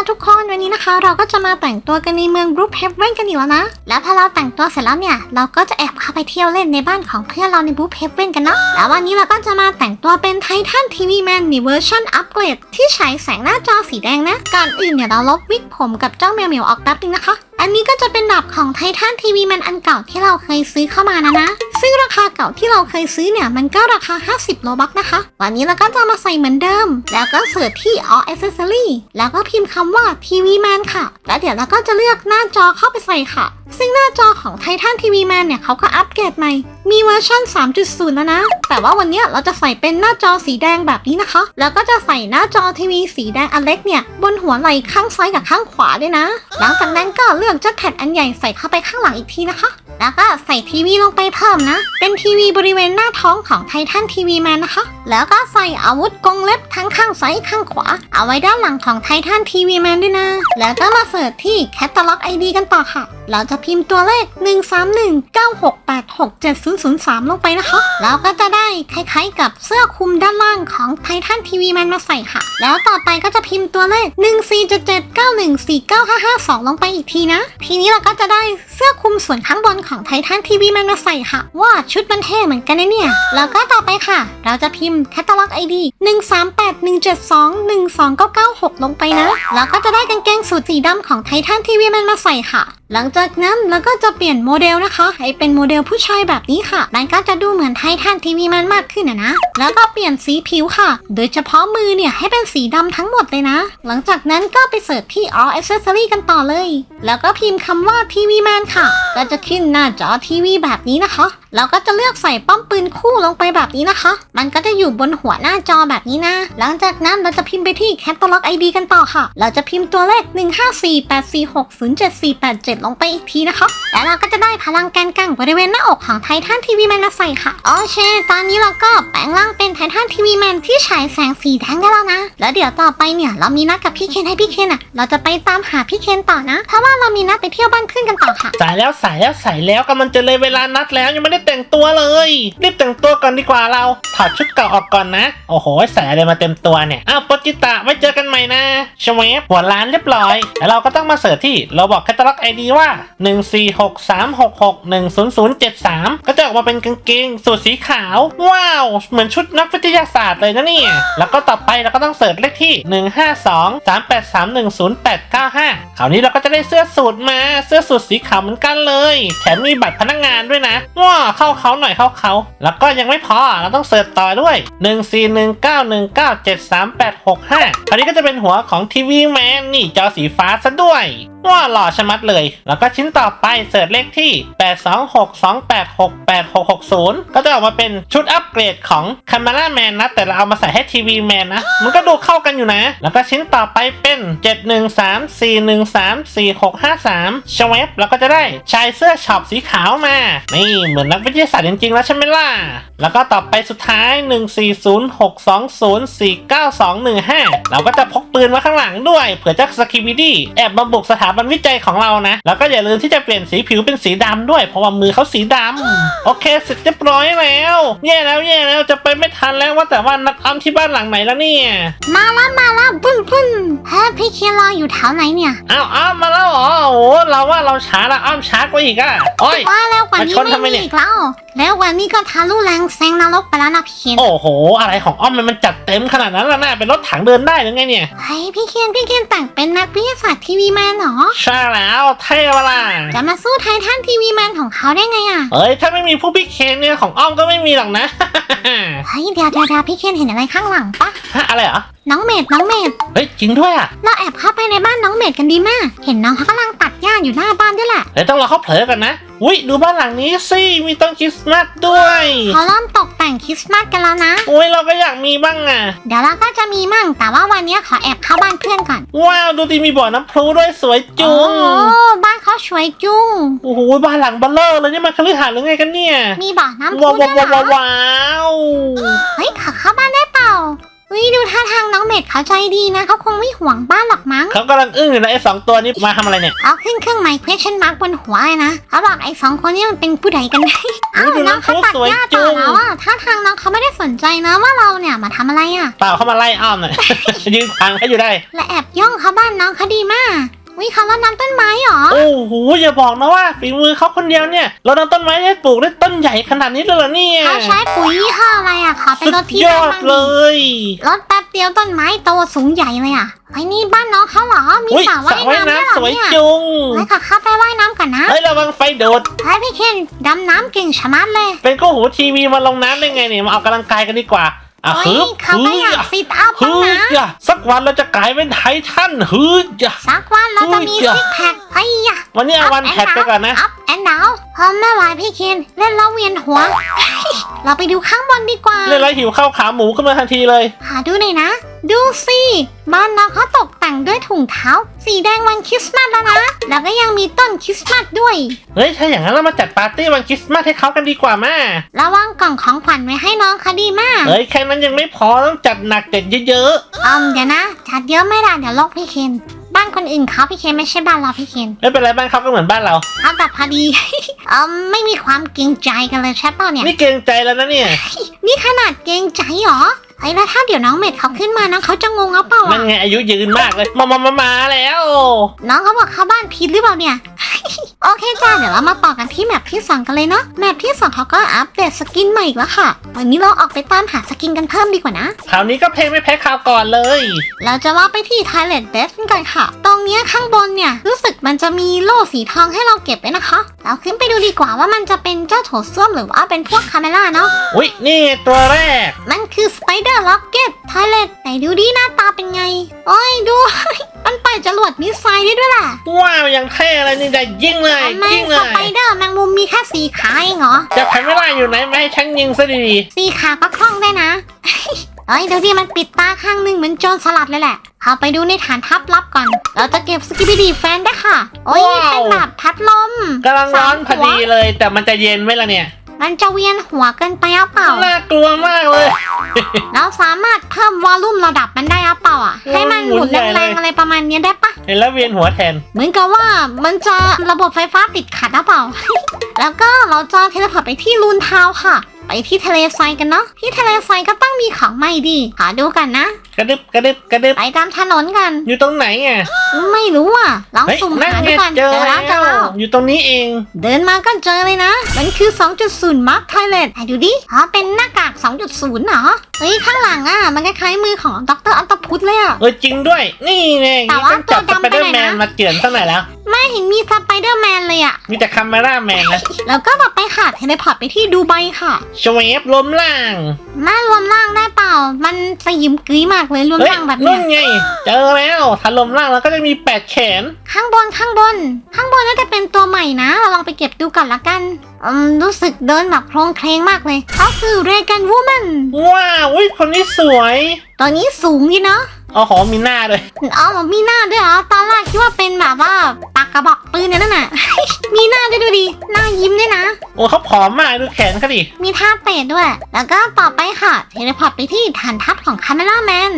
ล้วทุกคนวันนี้นะคะ เราก็จะมาแต่งตัวกันในเมืองบรูฟเฮเวนกันอีกแล้วนะ แล้วพอเราแต่งตัวเสร็จแล้วเนี่ย เราก็จะแอบเข้าไปเที่ยวเล่นในบ้านของเพื่อนเราในบรูฟเฮเวนกันเนาะแล้ววันนี้เราก็จะมาแต่งตัวเป็นไททันทีวีแมนในเวอร์ชันอัปเกรดที่ใช้แสงหน้าจอสีแดงนะก่อนอื่นเนี่ยเราลบวิกผมกับเจ้าแมวเหมียวออกแป๊บนึงนะคะ อันนี้ก็จะเป็นดาบของไททันทีวีแมนอันเก่าที่เราเคยซื้อเข้ามานะนะ ซึ่งราคาเก่าที่เราเคยซื้อเนี่ย มันก็ราคา 50โลบักนะคะ วันนี้เราก็จะมาใส่เหมือนเดิม แล้วก็เสิร์ชที่ all accessory แล้วก็พิมพ์คำว่าทีวีแมนค่ะ แล้วเดี๋ยวเราก็จะเลือกหน้าจอเข้าไปใส่ค่ะ ซึ่งหน้าจอของไททันทีวีแมนเนี่ยเขาก็อัปเกรดใหม่ มีเวอร์ชัน3.0 แล้วนะ แต่ว่าวันนี้เราจะใส่เป็นหน้าจอสีแดงแบบนี้นะคะ แล้วก็จะใส่หน้าจอทีวีสีแดงอันเล็กเนี่ยบนหัวไหล่ข้างซ้ายกับข้างขวาด้วยนะ หลังจากนั้นก็เลือกเจ้าแพดอันใหญ่ใส่เข้าไปข้างหลังอีกทีนะคะ แล้วก็ใส่ทีวีลงไปเพิ่มนะ เป็นทีวีบริเวณหน้าท้องของไททันทีวีแมนนะคะ แล้วก็ใส่อาวุธกงเล็บทั้งข้างซ้ายข้างขวา เอาไว้ด้านหลังของไททันทีวีแมนด้วยนะ แล้วก็มาเสิร์ชที่แคตตาล็อกไอดีกันต่อค่ะ เราจะพิมพ์ตัวเลข 13196867003 ลงไปนะคะ แล้วก็จะได้คล้ายๆ กับเสื้อคลุมด้านล่างของไททันทีวีแมนมาใส่ค่ะ แล้วต่อไปก็จะพิมพ์ตัวเลข 14779149552 ลงไปอีกทีนะ ทีนี้เราก็จะได้เสื้อคลุมส่วนข้างบนของไททันทีวีมันมาใส่ค่ะ ว่าชุดมันเท่เหมือนกันนะเนี่ย แล้วก็ต่อไปค่ะ เราจะพิมพ์แคตตาล็อกไอดีหนึ่งสามแปดหนึ่งเจ็ดสองหนึ่งสองเก้าเก้าหกลงไปนะ แล้วก็จะได้กางเกงสูทสีดำของไททันทีวีมันมาใส่ค่ะ หลังจากนั้นเราก็จะเปลี่ยนโมเดลนะคะ ให้เป็นโมเดลผู้ชายแบบนี้ค่ะ มันก็จะดูเหมือนไททันทีวีแมนมากขึ้นนะนะ แล้วก็เปลี่ยนสีผิวค่ะ โดยเฉพาะมือเนี่ยให้เป็นสีดำทั้งหมดเลยนะ หลังจากนั้นก็ไปเสิร์ชที่ all accessory กันต่อเลย แล้วก็พิมพ์คำว่าทีวีแมนค่ะ ก็จะขึ้นหน้าจอทีวีแบบนี้นะคะ เราก็จะเลือกใส่ป้อมปืนคู่ลงไปแบบนี้นะคะ มันก็จะอยู่บนหัวหน้าจอแบบนี้นะ หลังจากนั้นเราจะพิมพ์ไปที่ Catalog ID กันต่อค่ะ เราจะพิมพ์ตัวเลข 15484607487ลงไปอีกทีนะคะ แล้วเราก็จะได้พลังแกนกลางบริเวณหน้าอกของไททันทีวีแมนมาใส่ค่ะ โอเค ตอนนี้เราก็แปลงร่างเป็นไททันทีวีแมนที่ฉายแสงสีแดงได้แล้วนะ แล้วเดี๋ยวต่อไปเนี่ยเรามีนัดกับพี่เคนให้พี่เคนอะ เราจะไปตามหาพี่เคนต่อนะ เพราะว่าเรามีนัดไปเที่ยวบ้านเพื่อนกันต่อค่ะ สายแล้วสายแล้วสายแล้วกำลังจะเลยเวลานัดแล้วยังไม่ได้แต่งตัวเลยรีบแต่งตัวก่อนดีกว่าเราถอดชุดเก่าออกก่อนนะโอ้โหใส่อะไรมาเต็มตัวเนี่ยอ้าวปจิตะไว้เจอกันใหม่นะชเวฟหัวร้านเรียบร้อยแล้วเราก็ต้องมาเสิร์ชที่เราบอกแคตตาล็อกไอดีว่า 14636610073 ก็จะออกมาเป็นกางเกงสูทสีขาว ว้าว เหมือนชุดนักวิทยาศาสตร์เลยนะเนี่ย แล้วก็ต่อไปเราก็ต้องเสิร์ชเลขที่ 15238310895คราวนี้เราก็จะได้เสื้อสูทมาเสื้อสูทสีขาวเหมือนกันเลย แถมมีบัตรพนักงานด้วยนะว้าเข้าเขาหน่อยเข้าเขา แล้วก็ยังไม่พอเราต้องเสิร์ชต่อด้วย 14191973865คราวนี้ก็จะเป็นหัวของทีวีแมนนี่จอสีฟ้าซะด้วย ว้าหล่อชะมัดเลย แล้วก็ชิ้นต่อไปเสิร์ชเลขที่ 826286860ก็จะออกมาเป็นชุดอัปเกรดของคา m ม r a าแมนนะ แต่เราเอามาใส่ให้ทีวีแมนนะ มันก็ดูเข้ากันอยู่นะ แล้วก็ชิ้นต่อไปเป็น 713413465ชเวฟแล้วก็จะได้ชายเสื้อช็อปสีขาวมา นี่เหมือนนักวิทยาศาสตร์จริงๆแล้วใช่ไหมล่ะ แล้วก็ต่อไปสุดท้าย 14062049215 เราก็จะพกปืนมาข้างหลังด้วยเผื่อจะสกิบิดี้แอบมาบุกสถาบันวิจัยของเรานะ แล้วก็อย่าลืมที่จะเปลี่ยนสีผิวเป็นสีดำด้วย เพราะว่ามือเขาสีดำโอเคเสร็จเรียบร้อยแล้วแย่แล้วแย่แล้วจะไปไม่ทันแล้วว่าแต่ว่านัดอ้ำที่บ้านหลังไหนแล้วเนี่ยมาแล้วมาแล้วบึ้นบึ้นเฮ้ยพี่เคนรออยู่แถวไหนเนี่ยอ้าวอ้ำมาแล้วเหรอโอ้โหเราว่าเราช้าละอ้ำช้ากว่าอีกอะโอ้ยว่าแล้วกว่านี้มาชนไม่ทำไมมีเนี่ยอีกแล้วแล้ววันนี้ก็ทะลุแรงแซงนรกไปแล้วนะพี่เคนโอ้โห อะไรของอ้อมมันมันจัดเต็มขนาดนั้นแล้วนะเป็นรถถังเดินได้หรือไงเนี่ยเฮ้ยพี่เคนพี่เคนแต่งเป็นนักวิทยาศาสตร์ทีวีแมนเหรอใช่แล้วเท่เวล่ะจะมาสู้ไททันทีวีแมนของเขาได้ไงอะ เอ้ยถ้าไม่มีผู้พิเคนเนี่ยของอ้อมก็ไม่มีหรอกนะ เฮ้ยเดี๋ยวเดี๋ยวเดี๋ยวพี่เคนเห็นอะไรข้างหลังปะ ฮะอะไรเหรอน้องเมดน้องเมด เฮ้ยจริงด้วยอะ เราแอบเข้าไปในบ้านน้องเมดกันดีมาก เห็นน้องเขากำลังตัด หญ้าอยู่หน้าบ้านด้วยแหละเดี๋ยวต้องรอเขาเผลอกันนะอุ้ยดูบ้านหลังนี้สิมีต้นคริสต์มาสด้วยเขาเริ่มตกแต่งคริสต์มาสกันแล้วนะ อุ้ยเราก็อยากมีบ้างอะ เดี๋ยวเราก็จะมีมั่ง แต่ว่าวันนี้ขอแอบเข้าบ้านเพื่อนก่อน ว้าวดูดีมีบ่อน้ำพุด้วยสวยจุงโอ้บ้านเขาสวยจุ้งโอ้โหบ้านหลังเบัลเลอร์เลยนี่มันคฤหาสน์หรือไงกันเนี่ย มีบ่อน้ำพุว้าวด้วยว้าวเหรว้าวอว้าวเฮ้ยขอเข้าบ้านได้เปล่า อุ้ยดูท่าทางน้องเม็ดเขาใจดีนะเขาคงไม่ห่วงบ้านหรอกมั้งเขากำลังอึ้งอยู่นะไอ้สองตัวนี้มาทำอะไรเนี่ยเอาขึ้นเครื่องหมาย question mark บนหัวเลยนะเขาบอกไอ้สองคนนี้มันเป็นผู้ใดกันแน่เอ้าดูน้องเขาตัดสวยหญ้าจุต่องแล้วอะท่าทางน้องเขาไม่ได้สนใจนะว่าเราเนี่ยมาทำอะไรอะ เปล่าเขามาไล่อ้อมน่ะยืนฟังเขาอยู่ได้ และแอบย่องเขาบ้านน้องเขาดีมาก วิเขารดน้ำต้นไม้เหรอ โอ้โหอย่าบอกนะว่าฝีมือเขาคนเดียวเนี่ยเรานำต้นไม้ให้ปลูกได้ต้นใหญ่ขนาดนี้เลยเหรอเนี่ยเขาใช้ปุ๋ยยี่ห้ออะไรอะขอเป็นสุรดถที่ยได้อดบ้างเลดิยรถแป๊บเดียวต้นไม้โตสูงใหญ่เลยอะไอ้นี่บ้านน้องเขาเหรอ มีอุ้ยสระสระว่าว่ายยน้ำด้วยเหรน้ำสอวยเนี่ยจุงไว้ขอเข้าไปว่ายน้ำกันนะเฮ้ยระวังไฟโดดไอ้พี่เคนดำน้ำเก่งชะมัดเลย เป็นก็หูทีวีมาลงน้ำได้ไงเนี่ยมาออกกำลังกายกันดีกว่า อะโอ้ฮึยบเขาฮึไม่อยากบฟิตอัพบ้าฮึงบนะอะสักวันเราจะกลายเป็นไททันฮึบอะสักวันเราจะมีเฮ้ยซิกแพคไอ้ยะวันนี้เอาวันแพทไปก่อนนะอัพแอนดาวพอไม่ไหวพี่เคนเล่นแล้วเวียนหัว เราไปดูข้างบนดีกว่า เล่นไรหิวข้าวขาหมูขึ้นมาทันทีเลยหาดูหน่อยนะ ดูสิบ้านน้องเขาตกแต่งด้วยถุงเท้า สีแดงวันคริสต์มาสแล้วนะ แล้วก็ยังมีต้นคริสต์มาสด้วย เฮ้ย ถ้าอย่างนั้นเรามาจัดปาร์ตี้วันคริสต์มาสให้เขากันดีกว่ามาระวังกล่องของขวัญไว้ให้น้องเขาดีมาก เฮ้ย แค่นั้นยังไม่พอต้องจัดหนักจัดเยอะอืมเดี๋ยวนะ จัดเยอะไม่ได้เดี๋ยวลกพี่เคนบ้านคนอื่นเขาพี่เคนไม่ใช่บ้านเราพี่เคนๆ ไม่เป็นไรบ้านเขาก็เหมือนบ้านเรา เอาแบบพอดีอืมไม่มีความเกรงใจกันเลยใช่เปล่าเนี่ย นี่เกรงใจแล้วนะเนี่ย นี่ขนาดเกรงใจเหรอ ไอ้แล้วถ้าเดี๋ยวน้องเม็ดเขาขึ้นมาน้องเขาจะงงเอาเปล่านั่นอะไงอายุยืนมากเลย มามามามาแล้ว น้องเขาบอกเข้าบ้านผิดหรือเปล่าเนี่ย โอเคจ้าเดี๋ยวเรามาต่อกันที่แมปที่สองกันเลยเนาะแมปที่สองเขาก็อัปเดตสกินใหม่อีกแล้วค่ะ วันนี้เราออกไปตามหาสกินกันเพิ่มดีกว่านะ คราวนี้ก็เพลงไม่แพ้คราวก่อนเลย เราจะว่าไปที่ Thailand Best กันค่ะ ตรงเนี้ยข้างบนเนี่ยรู้สึกมันจะมีโล่สีทองให้เราเก็บไว้นะคะ เราขึ้นไปดูดีกว่าว่ามันจะเป็นเจ้าโถส้วมหรือว่าเป็นพวกคาเมล่าเนาะ อุ๊ย นี่ไงตัวแรก มันคือ Spider Rocket Thailand ไหนดูดิหน้าตาเป็นไง โอ้ยดู มันปล่อยจรวดมิสไซล์ได้ด้วยล่ะว้าวยังเท่เลยนี่ได้ยิงเลยทำไมยิงเลสยไปเดอร์แมงมุมมีแค่สีขาเองเหรอ จะแพ้ไม่ได้อยู่ไหนไม่ให้ฉันยิงซะดีสีขาก็คล่องได้นะ เอ้ยเดี๋ยวดิมันปิดตาข้างหนึ่งเหมือนโจรสลัดเลยแหละเอาไปดูในฐานทัพลับก่อน เราจะเก็บสกิบิดีแฟนได้ค่ะ โอ้ยเป็นแบบพัดลม ๆกำลังร้อนพอดีเลย แต่มันจะเย็นไหมล่ะเนี่ย มันจะเวียนหัวเกินไปหรือเปล่า น่ากลัวมากเลย เราสามารถเพิ่มวอลลุ่มระดับมันได้หรือเปล่าอะ ให้มันหมุนหมุนใหญ่เลยแรงๆอะไรประมาณเนี้ยได้ปะ เห็นแล้วเวียนหัวแทน เหมือนกับว่ามันจะระบบไฟฟ้าติดขัดหรือเปล่า แล้วก็เราจะเทเลพอร์ตไปที่ลูนทาวน์ค่ะ ไปที่ทะเลทรายกันเนาะ ที่ทะเลทรายก็ต้องมีของใหม่ดีหาดูกันนะก ระดึบกระดึบกระดึบไปตามถนนกัน อยู่ตรงไหนอะ ไม่รู้อะลองเฮ้ยสุ่มนั่นหาไงดูก่อนเจอแล้แล้ววเจอแล้ว อยู่ตรงนี้เอง เดินมาก็เจอเลยนะ มันคือ 2.0 Mark Toilet ไหนดูดิ อ๋อ เป็นหน้ากาก 2.0เหรอ เฮ้ย ข้างหลังอะ มันคล้ายๆมือของดรอันตพุทธเลยอะ เออจริงด้วย นี่ไงแต่ว่าต้องจับตัสวดำไปเดอร์ไปแมไหนนนะ มาเจือนสักหน่อยแล้ว ไม่เห็นมีสไปเดอร์แมนเลยอะ มีแต่คาเมราแมนนะแล้วก็ต่อไปค่ะเทเลพอร์ตไปที่ดูไบค่ะ ชเวฟล้มล่างมารวมร่างได้เปล่า มันสยิมกรี๊มากเลยรวมเฮ้ยร่างแบบนู่เนี้นยไง เจอแล้วถ้าล้มล่างแล้วก็จะมีแปดแขน ข้างบนข้างบน ข้างบนน่าจะเป็นตัวใหม่นะ เราลองไปเก็บดูก่อนละกันอืมรู้สึกเดินแบบโครงเคลงมากเลยเขาคือเรแกนวูแมนว้าวอุ้ยคนนี้สวยตัวนี้สูงดีเนาะ อ๋อหอมีหน้าด้วย อ๋อมีหน้าด้วยเหรอ ตอนแรกคิดว่าเป็นแบบว่าปา กกระบอกปืนเนี่ยนั่นน่ะ มีหน้าด้วยดูดิหน้ายิ้มด้วยนะ โอ้เขาผอมมากดูแขนเขาดิ มีท่าเตะด้วย แล้วก็ต่อไปค่ะ เทเลพอร์ตไปที่ฐานทัพของคาเมล่าแมน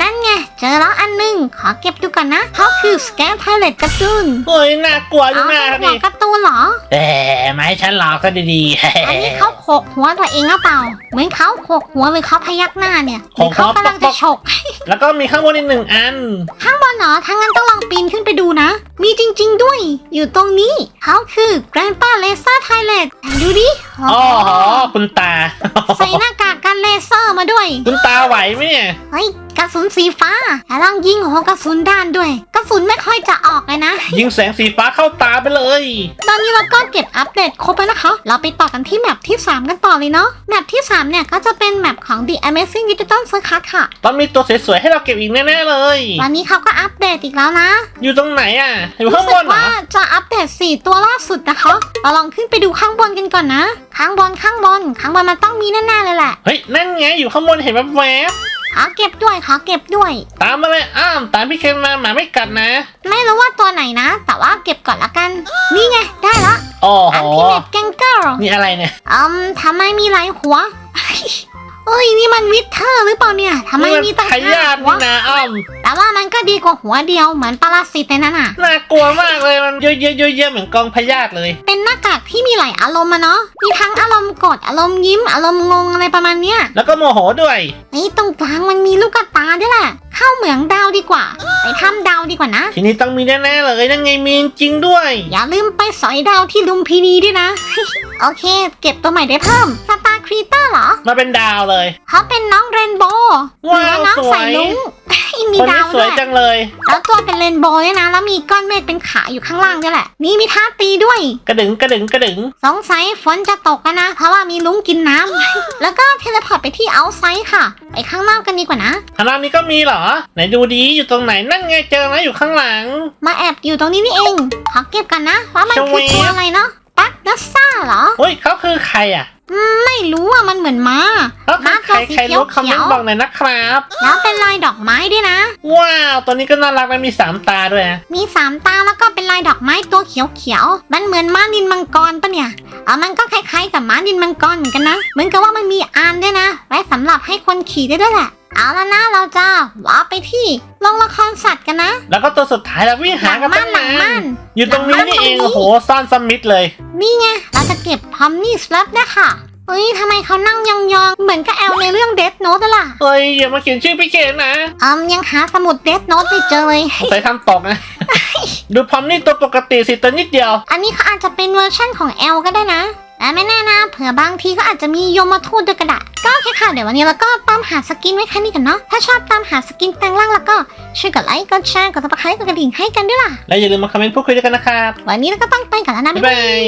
นั่นไง เจอแล้วอันหนึง ขอเก็บดูก่อนนะเขาคือสแกนไทเลตการ์ตูนโอ้ยน่ากลัวดูเอาหน้าเป็นเขาหัดิวการ์ตูนเหรอ แต่มาให้ฉันหลอกซะดีๆ อันนี้เขาโขกหัวตัวเองหรือเปล่า เหมือนเขาโขกหัวหรือเขาพยักหน้าเนี่ยหรือเขากำลังจะฉก แล้วก็มีข้างบนอีกหนึ่งอัน ข้างบนเหรอทั้างนั้นต้องลองปีนขึ้นไปดูนะ มีจริง ๆ ด้วย อยู่ตรงนี้ เขาคือ Grandpa Laser Thailand ไหนดูดิอ๋อคุณตา ใส่หน้ากากกันเลเซอร์มาด้วย คุณตาไหวไหมเนี่ย เฮ้ยกระ สุนสีฟ้าแล้วลองยิงหัวกระสุนด้านด้วย กระสุนไม่ค่อยจะออกเลยนะ ยิงแสงสีฟ้าเข้าตาไปเลย ตอนนี้เราก็เก็บอัปเดตครบแล้วนะคะ เราไปต่อกันที่แมปที่ 3 กันต่อเลยเนาะ แมปที่ 3 เนี่ยก็จะเป็นแมปของ The Amazing Digital Circus ค่ะ ต้องมีตัวสวยๆให้เราเก็บอีกแน่ๆเลย วันนี้เขาก็อัปเดตอีกแล้วนะ อยู่ตรงไหนอะ อยู่รู้ข้างสึบกนเหรอว่าจะอัปเดต 4 ตัวล่าสุดนะคะ เราลองขึ้นไปดูข้างบนกันก่อนนะ ข้างบนข้างบนข้างบนมันต้องมีแน่ๆเลยแหละ เฮ้ยนั่นไงอยู่ข้างบนเห็นแวบ ขอเก็บด้วยขอเก็บด้วยๆตามมาเลยอ้ามตามพี่เคนมาหมาไม่กัดนะ ไม่รู้ว่าตัวไหนนะ แต่ว่าเก็บก่อนละกัน นี่ไงได้ละโอ้โหอันที่เน็ตแกงเกิลนี่อะไรเนี่ยอืมทำไมมีหลายหัว เอ้ยนี่มันวิเทอร์หรือเปล่าเนี่ยทำไมนี่มันมีตั้งพยาธิหัวนี่นะอ้อมแต่ว่ามันก็ดีกว่าหัวเดียวเหมือนปรสิตในนั้นอะ น่ากลัวมากเลยมันเยอะๆเยอะๆเหมือนกองพยาธิเลย เป็นหน้ากากที่มีหลายอารมณ์อะเนาะมีทั้งอารมณ์โกรธอารมณ์ยิ้ม อารมณ์งงอะไรประมาณเนี้ยแล้วก็โมโหด้วย ไอ้ยตรงกลางมันมีลูกกระตาด้วยแหละ เข้าเหมืองดาวดีกว่า ไปทำดาวดีกว่านะ ทีนี้ต้องมีแน่ๆเลยนั่นไงมีจริงๆด้วย อย่าลืมไปสอยดาวที่ลุมพินีด้วยนะ โอเค เก็บตัวใหม่ได้เพิ่มสตาร์ ครีเตอร์เหรอ มาเป็นดาวเลย เขาเป็นน้องเรนโบว์หว้าวรือว่าน้องสวยใส่ลุง มีคนดานี้วสด้ววยยจังเลย แล้วตัวเป็นเรนโบว์ด้วยนะ แล้วมีก้อนเมฆเป็นขาอยู่ข้างล่างด้วยแหละ นี่มีท่าตีด้วย กระดึงกระดึงกระดึง สงสัยฝนจะตกกันนะ เพราะว่ามีลุงกินน้ำ แล้วก็เทเลพอร์ตไปที่เอาไซด์ค่ะ ไปข้างนอกกันดีกว่านะทางด้านนี้ก็มีเหรอ ไหนดูดีอยู่ตรงไหนนั่นไงเจอแล้วอยู่ข้างหลัง มาแอบอยู่ตรงนี้นี่เอง ขอเก็บกันนะ ว่ามันชคือเวฟตัวอะไรเนาะ ปักดัสซ่าเหรอ เฮ้ยเขาคือใครอะไม่รู้อะมันเหมือนม้าเขาคือใครม้าตัวสีใครรู้คอมเมเขีนยวต์บอกหน่อยนะครับ แล้วเป็นลายดอกไม้ด้วยนะ ว้าวตัวนี้ก็น่ารักนะมีสามตาด้วยนะมีสามตาแล้วก็เป็นลายดอกไม้ตัวเขียวๆ มันเหมือนม้านินมังกรปะเนี่ย เออมันก็คล้ายๆกับม้านินมังกรเหมือนกันนะ เหมือนกับว่ามันมีอานด้วยนะ ไว้สำหรับให้คนขี่ได้ด้วยแหละ เอาแล้วนะเราจะว้าไปที่โรงละครสัตว์กันนะ แล้วก็ตัวสุดท้ายแล้ววิ่งหากันหลัตั้งงม่านหลันางม่านนอยู่ตรงนี้นี่เองหลังม่านตรงนี้ โอ้โหซ่อนสมิธเลย นี่ไงเราจะเก็บพอมนี่สลับนะค่ะเฮ้ยทำไมเขานั่งยองๆ เหมือนกับแอลในเรื่องเด t โน t ล่ะเฮ้ยอย่ามาเขียนชื่อพี่เคนนะอืมยังหาสมุดเด t โน t ไม่เจอเลย ใส่ทำตกนะ ดูพร้อมนี่ตัวปกติสิตัวนิดเดียว อันนี้เขาอาจจะเป็นเวอร์ชั่นของแอลก็ได้นะ แต่ไม่แน่นะเผื่อบางทีก็อาจจะมีโยมทูตด้วยกระดาษก็โอเคค่ะเดี๋ยววันนี้เราก็ตามหาสกินไว้แค่นี้กันเนาะถ้าชอบตามหาสกินแปลงร่างแล้วก็ช่วยกดไลค์กดแชร์กดติดตามกดกระดิ่งให้กันด้วยล่ะและอย่าลืมมาคอมเมนต์พูดคุยด้วยกันนะครับวันนี้เราก็ต้องไปกันแล้วนะบ๊ายบาย